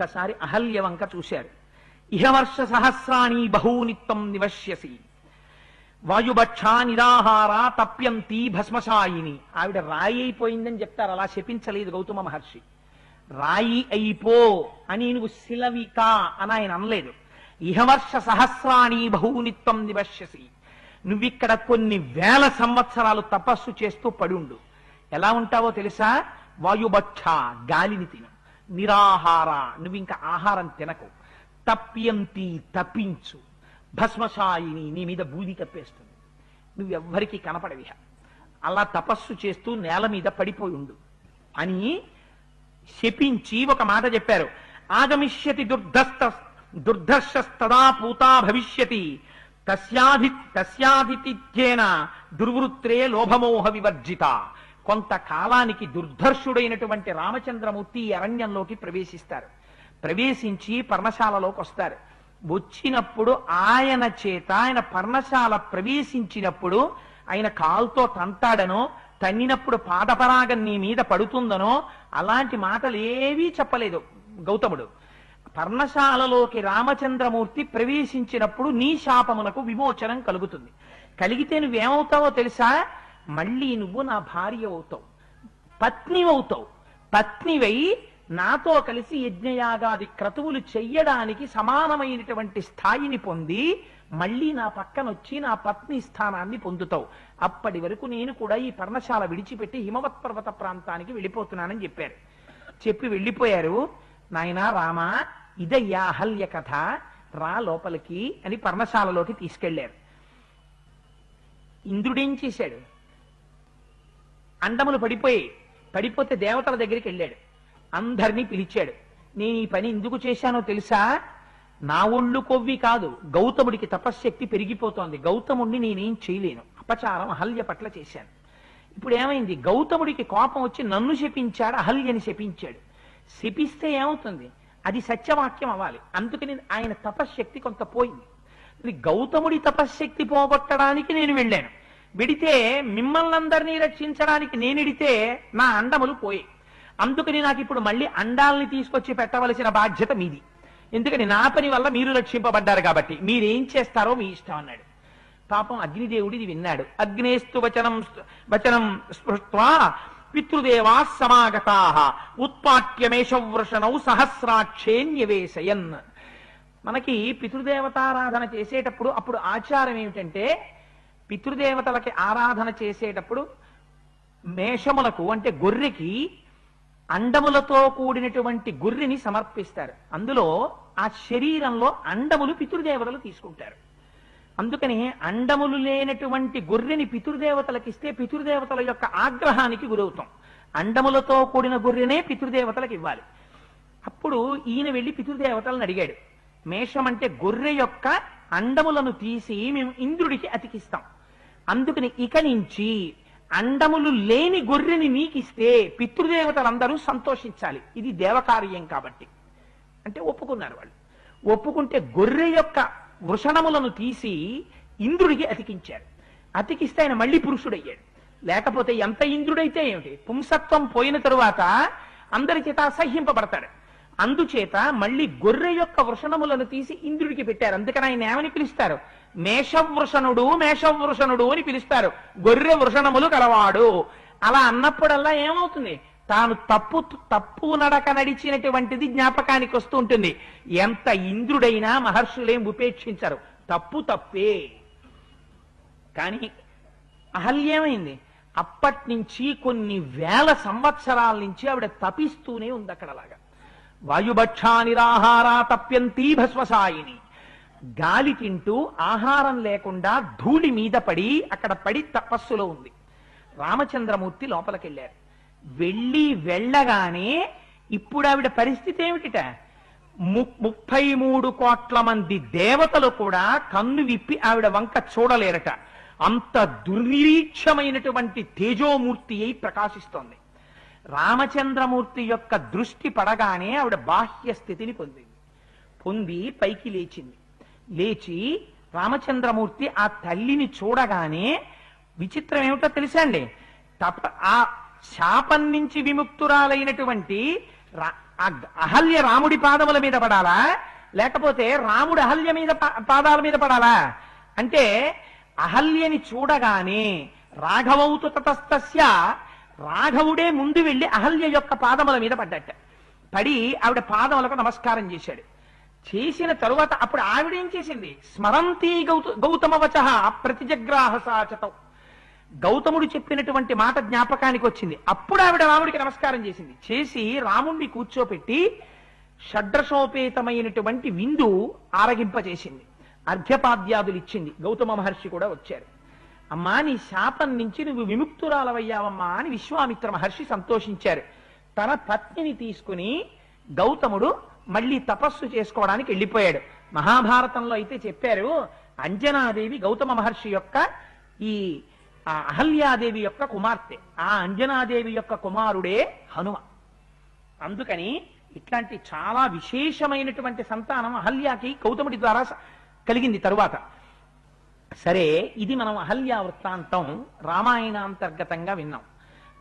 ఒక్కసారి అహల్య వంక చూశారు ఇహవర్ష సహస్రాణి బహూనిత్తం నివశ్యసి. వాయుభక్షా నిరాహార తప్యంతి భస్మశాయిని. ఆవిడ రాయి అయిపోయిందని చెప్తారు అలా శపించలేదు గౌతమ మహర్షి. రాయి అయిపో అని నువ్వు శిలవిక అని ఆయన అనలేదు. ఇహవర్ష సహస్రాణి బహునిత్వం నివశ్యసి. నువ్విక్కడ కొన్ని వేల సంవత్సరాలు తపస్సు చేస్తూ పడుండు. ఎలా ఉంటావో తెలుసా? వాయుభక్ష గాలిని తిను. నిరాహార నువ్వు ఇంకా ఆహారం తినకు. తప్యంతి తప్పించు భస్మశాయిని నీ మీద బూది కప్పేస్తుంది. నువ్వెవ్వరికీ కనపడవిహ. అలా తపస్సు చేస్తూ నేల మీద పడిపోయి ఉండు. అని శపించి ఒక మాట చెప్పారు. ఆగమిష్యతి దుర్ధస్త దుర్ధర్షస్తదా పూతా భవిష్యతి. తస్యాధి తస్యాధితిథ్యేన దుర్వృత్రే లోభమోహ వివర్జిత. కొంతకాలానికి దుర్ధర్షుడైనటువంటి రామచంద్రమూర్తి అరణ్యంలోకి ప్రవేశిస్తారు. ప్రవేశించి పర్ణశాలలోకి వస్తారు. వచ్చినప్పుడు ఆయన చేత ఆయన పర్ణశాల ప్రవేశించినప్పుడు ఆయన కాల్తో తంతాడనో తన్నినప్పుడు పాదపరాగం నీ మీద పడుతుందనో అలాంటి మాటలు ఏవీ చెప్పలేదు గౌతముడు. పర్ణశాలలోకి రామచంద్రమూర్తి ప్రవేశించినప్పుడు నీ శాపములకు విమోచనం కలుగుతుంది. కలిగితే నువ్వేమవుతావో తెలుసా? మళ్ళీ నువ్వు నా భార్య అవుతావు. పత్ని అవుతావు. పత్నివై నాతో కలిసి యజ్ఞయాగాది క్రతువులు చెయ్యడానికి సమానమైనటువంటి స్థాయిని పొంది మళ్ళీ నా పక్కన వచ్చి నా పత్ని స్థానాన్ని పొందుతావు. అప్పటి వరకు నేను కూడా ఈ పర్ణశాల విడిచిపెట్టి హిమవత్ పర్వత ప్రాంతానికి వెళ్ళిపోతున్నానని చెప్పారు. చెప్పి వెళ్ళిపోయారు. నాయనా రామా ఇదయ్యా అహల్య కథ. రా లోపలికి అని పర్ణశాలలోకి తీసుకెళ్ళారు ఇంద్రుడేం చేశాడు? అండములు పడిపోయి పడిపోతే దేవతల దగ్గరికి వెళ్ళాడు. అందరినీ పిలిచాడు. నేను ఈ పని ఎందుకు చేశానో తెలుసా? నా ఒళ్ళు కొవ్వి కాదు గౌతముడికి తపశ్శక్తి పెరిగిపోతోంది. గౌతముడిని నేనేం చేయలేను. అపచారం అహల్య పట్ల చేశాను. ఇప్పుడు ఏమైంది? గౌతముడికి కోపం వచ్చి నన్ను శపించాడు అహల్యని శపించాడు. శపిస్తే ఏమవుతుంది? అది సత్యవాక్యం అవ్వాలి. అందుకని ఆయన తపశ్శక్తి కొంత పోయింది. ఇది గౌతముడి తపశ్శక్తి పోగొట్టడానికి నేను వెళ్ళాను. విడితే మిమ్మల్ని అందరినీ రక్షించడానికి నేనిడితే నా అండములు పోయి. అందుకని నాకు ఇప్పుడు మళ్ళీ అండాల్ని తీసుకొచ్చి పెట్టవలసిన బాధ్యత మీది. ఎందుకని నా పని వల్ల మీరు రక్షింపబడ్డారు కాబట్టి. మీరేం చేస్తారో మీ ఇష్టం అన్నాడు. పాపం అగ్నిదేవుడు ఇది విన్నాడు. అగ్నేస్తు వచనం వచనం స్పృష్వా పితృదేవా సమాగతా ఉత్పాట్యమేషవృషణౌ సహస్రాక్షేన్యవేశయన్ మనకి పితృదేవతారాధన చేసేటప్పుడు అప్పుడు ఆచారం ఏమిటంటే పితృదేవతలకి ఆరాధన చేసేటప్పుడు మేషములకు అంటే గొర్రెకి అండములతో కూడినటువంటి గొర్రెని సమర్పిస్తారు. అందులో ఆ శరీరంలో అండములు పితృదేవతలు తీసుకుంటారు. అందుకని అండములు లేనటువంటి గొర్రెని పితృదేవతలకు ఇస్తే పితృదేవతల యొక్క ఆగ్రహానికి గురవుతాం. అండములతో కూడిన గొర్రెనే పితృదేవతలకు ఇవ్వాలి. అప్పుడు ఈయన వెళ్ళి పితృదేవతలను అడిగాడు. మేషం అంటే గొర్రె యొక్క అండములను తీసి మేము ఇంద్రుడికి అతికిస్తాం. అందుకని ఇక నుంచి అండములు లేని గొర్రెని నీకిస్తే పితృదేవతలందరూ సంతోషించాలి. ఇది దేవకార్యం కాబట్టి. అంటే ఒప్పుకున్నారు వాళ్ళు. ఒప్పుకుంటే గొర్రె యొక్క వృషణములను తీసి ఇంద్రుడికి అతికించారు. అతికిస్తే ఆయన మళ్ళీ పురుషుడయ్యాడు. లేకపోతే ఎంత ఇంద్రుడైతే ఏమిటి? పుంసత్వం పోయిన తరువాత అందరి చేత అసహ్యింపబడతాడు. అందుచేత మళ్ళీ గొర్రె యొక్క వృషణములను తీసి ఇంద్రుడికి పెట్టారు. అందుకని ఆయన ఏమని పిలుస్తారు? మేషవృషణుడు మేషవృషణుడు అని పిలుస్తారు. గొర్రె వృషణములు కలవాడు. అలా అన్నప్పుడల్లా ఏమవుతుంది? తాను తప్పు తప్పు నడక నడిచినటువంటిది జ్ఞాపకానికి వస్తూ ఉంటుంది. ఎంత ఇంద్రుడైనా మహర్షులేం ఉపేక్షించరు. తప్పు తప్పే. కానీ అహల్యమైంది అప్పటి నుంచి కొన్ని వేల సంవత్సరాల నుంచి ఆవిడ తపిస్తూనే ఉంది అక్కడ అలాగా వాయుభక్షా నిరాహారా తప్యంతీ భస్వసాయిని గాలి తింటూ ఆహారం లేకుండా ధూళి మీద పడి అక్కడ పడి తపస్సులో ఉంది. రామచంద్రమూర్తి లోపలికెళ్ళారు. వెళ్ళి వెళ్ళగానే ఇప్పుడు ఆవిడ పరిస్థితి ఏమిటిట? ము- ముప్పై మూడు కోట్ల మంది దేవతలు కూడా కన్ను విప్పి ఆవిడ వంక చూడలేరట. అంత దుర్నిరీక్షమైనటువంటి తేజోమూర్తి అయి ప్రకాశిస్తోంది. రామచంద్రమూర్తి యొక్క దృష్టి పడగానే ఆవిడ బాహ్య స్థితిని పొందింది. పొంది పైకి లేచింది. లేచి రామచంద్రమూర్తి ఆ తల్లిని చూడగానే విచిత్రం ఏమిటో తెలుసా అండి తప ఆ శాపం నుంచి విముక్తురాలైనటువంటి అహల్య రాముడి పాదముల మీద పడాలా? లేకపోతే రాముడు అహల్య మీద పాదాల మీద పడాలా? అంటే అహల్యని చూడగానే రాఘవౌతు తతస్తస్య రాఘవుడే ముందు వెళ్ళి అహల్య యొక్క పాదముల మీద పడ్డట. పడి ఆవిడ పాదములకు నమస్కారం చేశాడు. చేసిన తరువాత అప్పుడు ఆవిడేం చేసింది? స్మరంతి గౌత గౌతమ వచ ప్రతిజగ్రాహ సాచతం గౌతముడు చెప్పినటువంటి మాట జ్ఞాపకానికి వచ్చింది. అప్పుడు ఆవిడ రాముడికి నమస్కారం చేసింది. చేసి రాముణ్ణి కూర్చోపెట్టి షడ్రసోపేతమైనటువంటి విందు ఆరగింపచేసింది అర్ఘ్యపాద్యాదులు ఇచ్చింది గౌతమ మహర్షి కూడా వచ్చారు. అమ్మా నీ శాపం నుంచి నువ్వు విముక్తురాలవయ్యావమ్మా అని విశ్వామిత్ర మహర్షి సంతోషించారు. తన పత్నిని తీసుకుని గౌతముడు మళ్ళీ తపస్సు చేసుకోవడానికి వెళ్ళిపోయాడు. మహాభారతంలో అయితే చెప్పారు అంజనాదేవి గౌతమ మహర్షి యొక్క ఈ అహల్యాదేవి యొక్క కుమార్తె. ఆ అంజనాదేవి యొక్క కుమారుడే హనుమ. అందుకని ఇట్లాంటి చాలా విశేషమైనటువంటి సంతానం అహల్యాకి గౌతముడి ద్వారా కలిగింది తరువాత. సరే ఇది మనం అహల్య వృత్తాంతం రామాయణాంతర్గతంగా విన్నాం.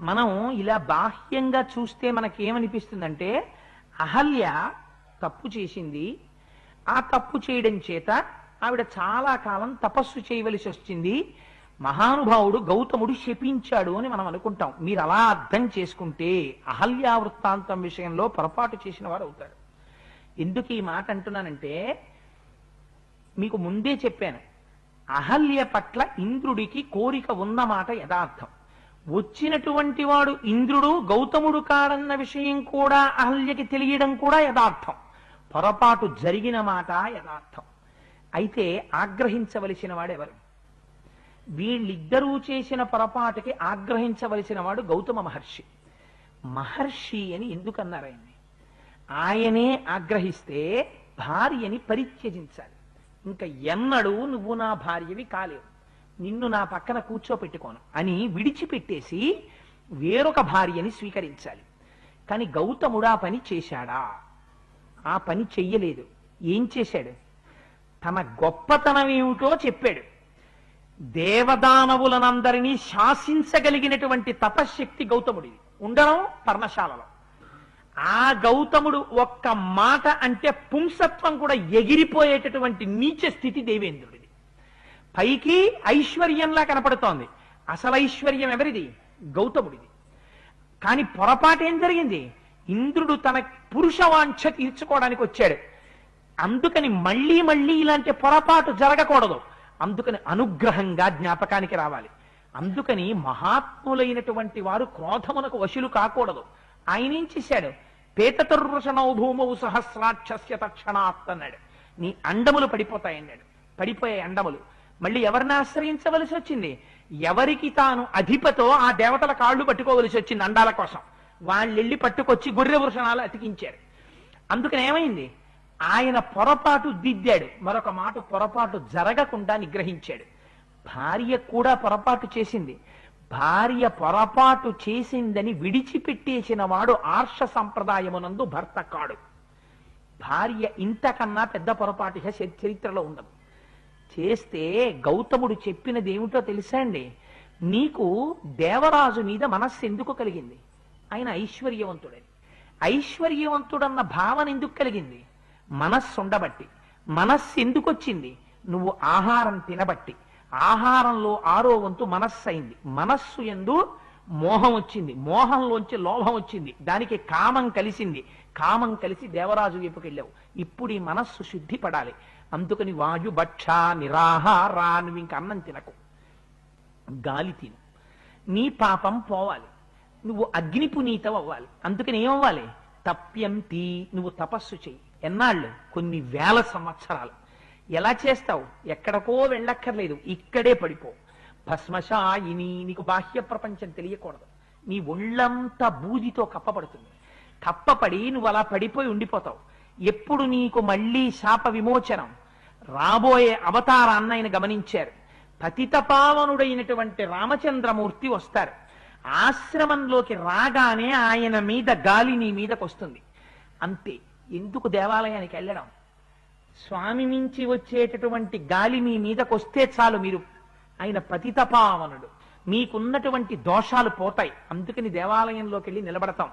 మనం ఇలా బాహ్యంగా చూస్తే మనకేమనిపిస్తుందంటే అహల్య తప్పు చేసింది. ఆ తప్పు చేయడం చేత ఆవిడ చాలా కాలం తపస్సు చేయవలసి వచ్చింది. మహానుభావుడు గౌతముడు శపించాడు అని మనం అనుకుంటాం. మీరు అలా అర్థం చేసుకుంటే అహల్యా వృత్తాంతం విషయంలో పొరపాటు చేసిన వారు అవుతారు ఎందుకు ఈ మాట అంటున్నానంటే మీకు ముందే చెప్పాను. అహల్య పట్ల ఇంద్రుడికి కోరిక ఉన్నమాట యథార్థం. వచ్చినటువంటి వాడు ఇంద్రుడు గౌతముడు కాడన్న విషయం కూడా అహల్యకి తెలియడం కూడా యథార్థం. పొరపాటు జరిగిన మాట యథార్థం. అయితే ఆగ్రహించవలసిన వాడెవరు? వీళ్ళిద్దరూ చేసిన పొరపాటుకి ఆగ్రహించవలసిన వాడు గౌతమ మహర్షి. మహర్షి అని ఎందుకన్నారు ఆయన్ని? ఆయనే ఆగ్రహిస్తే భార్యని పరిత్యజించాలి. ఇంకా ఎన్నడూ నువ్వు నా భార్యవి కాలేవు. నిన్ను నా పక్కన కూర్చోపెట్టుకోను అని విడిచిపెట్టేసి వేరొక భార్యని స్వీకరించాలి. కానీ గౌతముడా పని చేశాడా? ఆ పని చెయ్యలేదు. ఏం చేశాడు? తన గొప్పతనం ఏమిటో చెప్పాడు. దేవదానవులనందరినీ శాసించగలిగినటువంటి తపశ్శక్తి గౌతముడిది. ఉండడం పర్ణశాలలో. ఆ గౌతముడు ఒక్క మాట అంటే పుంసత్వం కూడా ఎగిరిపోయేటటువంటి నీచ స్థితి దేవేంద్రుడిది. పైకి ఐశ్వర్యంలా కనపడుతోంది. అసలు ఐశ్వర్యం ఎవరిది? గౌతముడిది. కానీ పొరపాటు ఏం జరిగింది? ఇంద్రుడు తన పురుషవాంఛ తీర్చుకోవడానికి వచ్చాడు. అందుకని మళ్ళీ మళ్ళీ ఇలాంటి పొరపాటు జరగకూడదు. అందుకని అనుగ్రహంగా జ్ఞాపకానికి రావాలి. అందుకని మహాత్ములైనటువంటి వారు క్రోధమునకు వశులు కాకూడదు. ఆయన ఏం చేశాడు? పేతతుర్వృషణౌ భూమౌ సహస్రాక్షస్య తక్షణాత్ అన్నాడు. నీ అండములు పడిపోతాయన్నాడు పడిపోయే అండములు. మళ్ళీ ఎవరిని ఆశ్రయించవలసి వచ్చింది? ఎవరికి తాను అధిపతో ఆ దేవతల కాళ్ళు పట్టుకోవలసి వచ్చింది అండాల కోసం. వాళ్ళు వెళ్ళి పట్టుకొచ్చి గొర్రె వృషణాలు అతికించారు. అందుకని ఏమైంది? ఆయన పొరపాటు దిద్దాడు. మరొక మాట పొరపాటు జరగకుండా నిగ్రహించాడు. భార్య కూడా పొరపాటు చేసింది. భార్య పొరపాటు చేసిందని విడిచిపెట్టేసిన వాడు ఆర్ష సంప్రదాయమునందు భర్త కాడు భార్య ఇంతకన్నా పెద్ద పొరపాటు చరిత్రలో ఉండదు చేస్తే గౌతముడు చెప్పినది ఏమిటో తెలుసా అండి? నీకు దేవరాజు మీద మనస్సు ఎందుకు కలిగింది? ఆయన ఐశ్వర్యవంతుడని. ఐశ్వర్యవంతుడన్న భావన ఎందుకు కలిగింది? మనస్సు ఉండబట్టి. మనస్సు ఎందుకు వచ్చింది నువ్వు ఆహారం తినబట్టి. ఆహారంలో ఆరో వంతు మనస్సు అయింది మనస్సు ఎందు మోహం వచ్చింది. మోహంలోంచి లోభం వచ్చింది. దానికి కామం కలిసింది. కామం కలిసి దేవరాజు వైపుకి వెళ్ళావు. ఇప్పుడు ఈ మనస్సు శుద్ధి పడాలి అందుకని వాయుభక్ష నిరాహారా నువ్వు ఇంక అన్నం తినకు. గాలి తిను. నీ పాపం పోవాలి. నువ్వు అగ్ని పునీతం అవ్వాలి అందుకని ఏమవ్వాలి? తప్యంతి నువ్వు తపస్సు చెయ్యి. ఎన్నాళ్ళు? కొన్ని వేల సంవత్సరాలు. ఎలా చేస్తావు? ఎక్కడికో వెళ్ళక్కర్లేదు. ఇక్కడే పడిపో. భస్మశాయిని నీకు బాహ్య ప్రపంచం తెలియకూడదు. నీ ఒళ్ళంతా బూదితో కప్పబడుతుంది. కప్పపడి నువ్వు అలా పడిపోయి ఉండిపోతావు. ఎప్పుడు నీకు మళ్ళీ శాప విమోచనం? రాబోయే అవతారాన్ని ఆయన గమనించారు. పతితపావనుడైనటువంటి రామచంద్రమూర్తి వస్తారు. ఆశ్రమంలోకి రాగానే ఆయన మీద గాలి నీ మీదకు వస్తుంది. అంతే. ఎందుకు దేవాలయానికి వెళ్ళడం? స్వామి నుంచి వచ్చేటటువంటి గాలి మీ మీదకు వస్తే చాలు మీరు. ఆయన పతితపావనుడు. మీకున్నటువంటి దోషాలు పోతాయి. అందుకని దేవాలయంలోకి వెళ్ళి నిలబడతాం.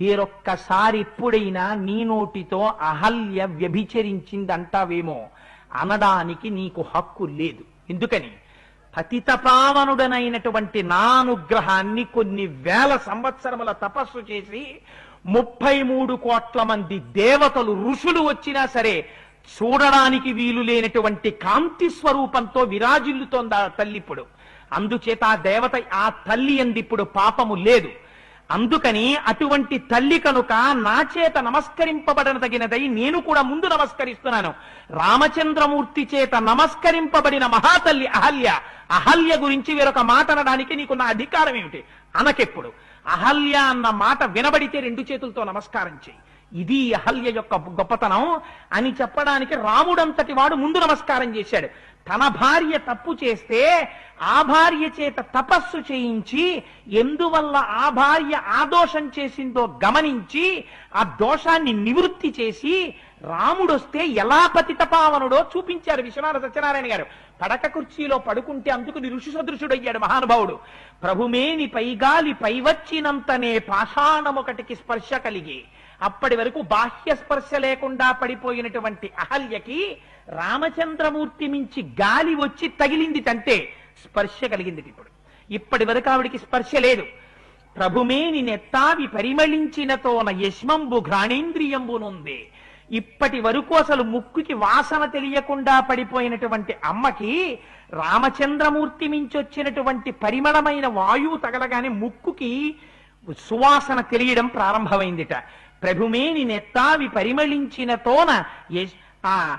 వేరొక్కసారి ఎప్పుడైనా నీ నోటితో అహల్య వ్యభిచరించిందంటావేమో. అనడానికి నీకు హక్కు లేదు. ఎందుకని? పతితపావనుడనైనటువంటి నా అనుగ్రహాన్ని కొన్ని వేల సంవత్సరముల తపస్సు చేసి ముప్పై మూడు కోట్ల మంది దేవతలు ఋషులు వచ్చినా సరే చూడడానికి వీలు లేనటువంటి కాంతి స్వరూపంతో విరాజిల్లుతోంది ఆ తల్లి ఇప్పుడు అందుచేత ఆ దేవత ఆ తల్లి అందిప్పుడు పాపము లేదు. అందుకని అటువంటి తల్లి కనుక నా చేత నమస్కరింపబడనదగినదై నేను కూడా ముందు నమస్కరిస్తున్నాను. రామచంద్రమూర్తి చేత నమస్కరింపబడిన మహాతల్లి అహల్య అహల్య గురించి వేరొక మాట అనడానికి నీకున్న అధికారం ఏమిటి? అనకెప్పుడు? అహల్య అన్న మాట వినబడితే రెండు చేతులతో నమస్కారం చేయి. ఇది అహల్య యొక్క గొప్పతనం అని చెప్పడానికి రాముడంతటి వాడు ముందు నమస్కారం చేశాడు. తన భార్య తప్పు చేస్తే ఆ భార్య చేత తపస్సు చేయించి ఎందువల్ల ఆ భార్య ఆ దోషం చేసిందో గమనించి ఆ దోషాన్ని నివృత్తి చేసి రాముడొస్తే ఎలా పతితపావనుడో చూపించారు విశ్వనాథ సత్యనారాయణ గారు. పడక కుర్చీలో పడుకుంటే అందుకు ఋషి సదృశుడయ్యాడు మహానుభావుడు. ప్రభుమేని పైగాలి పైవచ్చినంతనే పాషాణమొకటికి స్పర్శ కలిగి. అప్పటి వరకు బాహ్య స్పర్శ లేకుండా పడిపోయినటువంటి అహల్యకి రామచంద్రమూర్తి మించి గాలి వచ్చి తగిలింది తంటే స్పర్శ కలిగింది ఇప్పుడు. ఇప్పటి వరకు ఆవిడికి స్పర్శ లేదు. ప్రభుమేని నెత్తావి పరిమళించినతోన యశ్మంబు ఘ్రాణేంద్రియంబునుంది. ఇప్పటి వరకు అసలు ముక్కుకి వాసన తెలియకుండా పడిపోయినటువంటి అమ్మకి రామచంద్రమూర్తి మించి వచ్చినటువంటి పరిమళమైన వాయువు తగలగానే ముక్కుకి సువాసన తెలియడం ప్రారంభమైందిట. ప్రభుమేని నెత్తావి పరిమళించినతోన తోన ఆ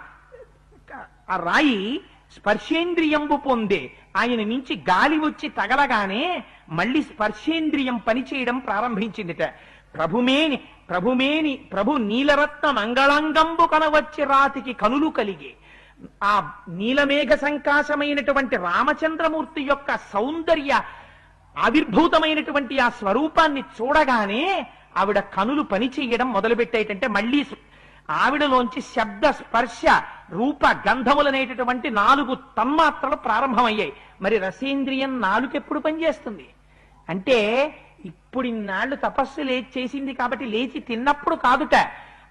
ఆ రాయి స్పర్శేంద్రియంబు పొందే. ఆయన నుంచి గాలి వచ్చి తగలగానే మళ్ళీ స్పర్శేంద్రియం పనిచేయడం ప్రారంభించిందిట. ప్రభుమేని ప్రభుమేని ప్రభు నీలరత్న మంగళంగంబు కనవచ్చి రాతికి కనులు కలిగి. ఆ నీలమేఘ సంకాశమైనటువంటి రామచంద్రమూర్తి యొక్క సౌందర్య ఆవిర్భూతమైనటువంటి ఆ స్వరూపాన్ని చూడగానే ఆవిడ కనులు పనిచేయడం మొదలుపెట్టేటంటే మళ్ళీ ఆవిడలోంచి శబ్ద స్పర్శ రూప గంధములనేటటువంటి నాలుగు తన్మాత్రలు ప్రారంభమయ్యాయి. మరి రసేంద్రియం నాలుకెప్పుడు పనిచేస్తుంది? అంటే ఇప్పుడు ఇన్నాళ్ళు తపస్సు లేచి చేసింది కాబట్టి లేచి తిన్నప్పుడు కాదుట.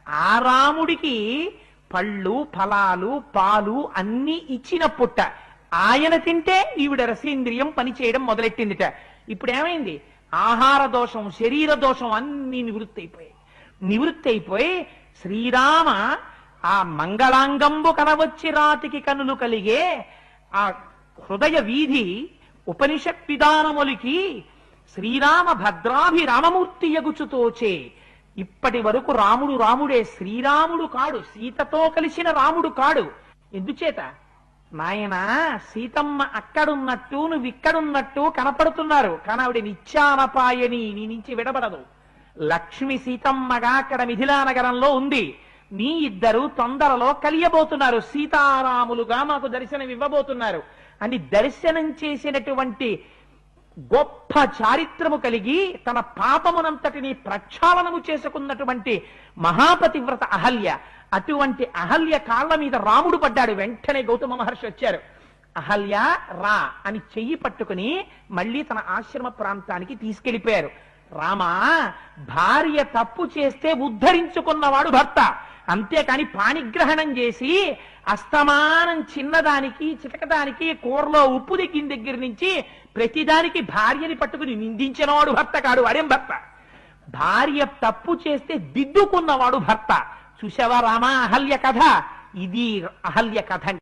ఆ రాముడికి పళ్ళు ఫలాలు పాలు అన్ని ఇచ్చినప్పుట ఆయన తింటే ఈవిడ రసేంద్రియం పనిచేయడం మొదలెట్టిందిట. ఇప్పుడు ఏమైంది ఆహార దోషం శరీర దోషం అన్ని నివృత్తి అయిపోయాయి నివృత్తి అయిపోయి శ్రీరామ ఆ మంగళాంగంబు కనవచ్చి రాతికి కనులు కలిగే ఆ హృదయ వీధి ఉపనిషత్ విధానములికి శ్రీరామ భద్రాభి రామమూర్తి ఎగుచుతోచే. ఇప్పటి వరకు రాముడు రాముడే శ్రీరాముడు కాడు సీతతో కలిసిన రాముడు కాడు. ఎందుచేత? నాయన సీతమ్మ అక్కడున్నట్టు నువ్వు ఇక్కడున్నట్టు కనపడుతున్నారు. కానీ ఆవిడ నిత్యానపాయని నీ నుంచి విడబడదు. లక్ష్మి సీతమ్మగా అక్కడ మిథిలా నగరంలో ఉంది. మీ ఇద్దరు తొందరలో కలియబోతున్నారు. సీతారాములుగా మాకు దర్శనం ఇవ్వబోతున్నారు. అని దర్శనం చేసినటువంటి గొప్ప చారిత్రము కలిగి తన పాపమునంతటిని ప్రక్షాళనము చేసుకున్నటువంటి మహాపతివ్రత అహల్య. అటువంటి అహల్య కాళ్ళ మీద రాముడు పడ్డాడు. వెంటనే గౌతమ మహర్షి వచ్చారు. అహల్య రా అని చెయ్యి పట్టుకుని మళ్ళీ తన ఆశ్రమ ప్రాంతానికి తీసుకెళ్ళిపోయారు రామా భార్య తప్పు చేస్తే ఉద్ధరించుకున్నవాడు భర్త. అంతేకాని పాణిగ్రహణం చేసి అస్తమానం చిన్నదానికి చిటకదానికి కూరలో ఉప్పు దిగ్గిన దగ్గర నుంచి ప్రతిదానికి భార్యని పట్టుకుని నిందించినవాడు భర్త కాడు వాడేం భర్త? భార్య తప్పు చేస్తే దిద్దుకున్నవాడు భర్త. చూసావా రామా అహల్య కథ? ఇది అహల్య కథ.